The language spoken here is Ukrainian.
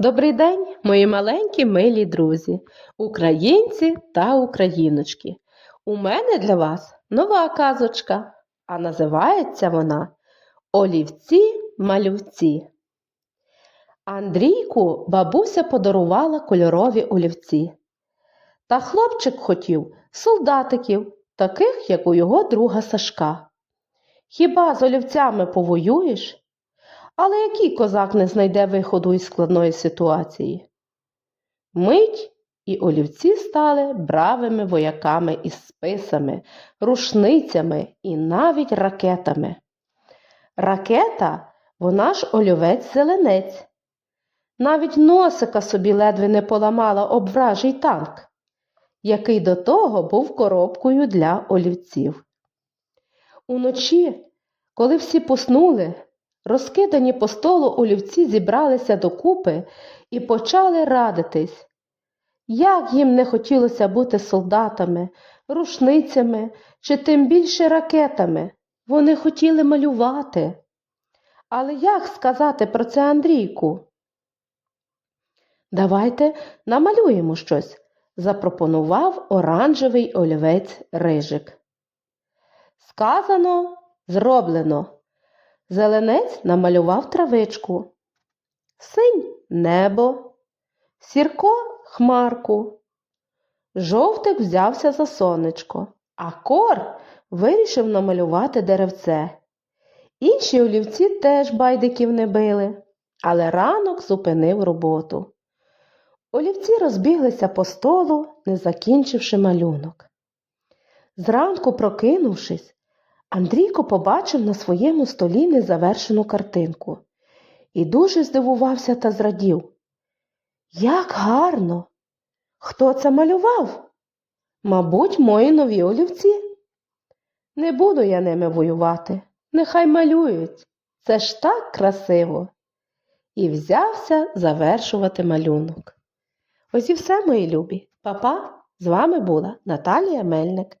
Добрий день, мої маленькі милі друзі, українці та україночки. У мене для вас нова казочка, а називається вона Олівці-малювці. Андрійку бабуся подарувала кольорові олівці. Та хлопчик хотів солдатиків, таких, як у його друга Сашка. Хіба з олівцями повоюєш? Але який козак не знайде виходу із складної ситуації? Мить і олівці стали бравими вояками із списами, рушницями і навіть ракетами. Ракета, вона ж олівець-зеленець. Навіть носика собі ледве не поламала об вражий танк, який до того був коробкою для олівців. Уночі, коли всі поснули, Розкидані по столу олівці зібралися докупи і почали радитись. Як їм не хотілося бути солдатами, рушницями чи тим більше ракетами. Вони хотіли малювати. Але як сказати про це Андрійку? Давайте намалюємо щось, запропонував оранжевий олівець Рижик. Сказано, зроблено. Зеленець намалював травичку, синь небо, сірко хмарку. Жовтик взявся за сонечко, а кор вирішив намалювати деревце. Інші олівці теж байдиків не били, але ранок зупинив роботу. Олівці розбіглися по столу, не закінчивши малюнок. Зранку, прокинувшись, Андрійко побачив на своєму столі незавершену картинку і дуже здивувався та зрадів. Як гарно! Хто це малював? Мабуть, мої нові олівці. Не буду я ними воювати, нехай малюють. Це ж так красиво. І взявся завершувати малюнок. Ось і все, мої любі. Папа, з вами була Наталія Мельник.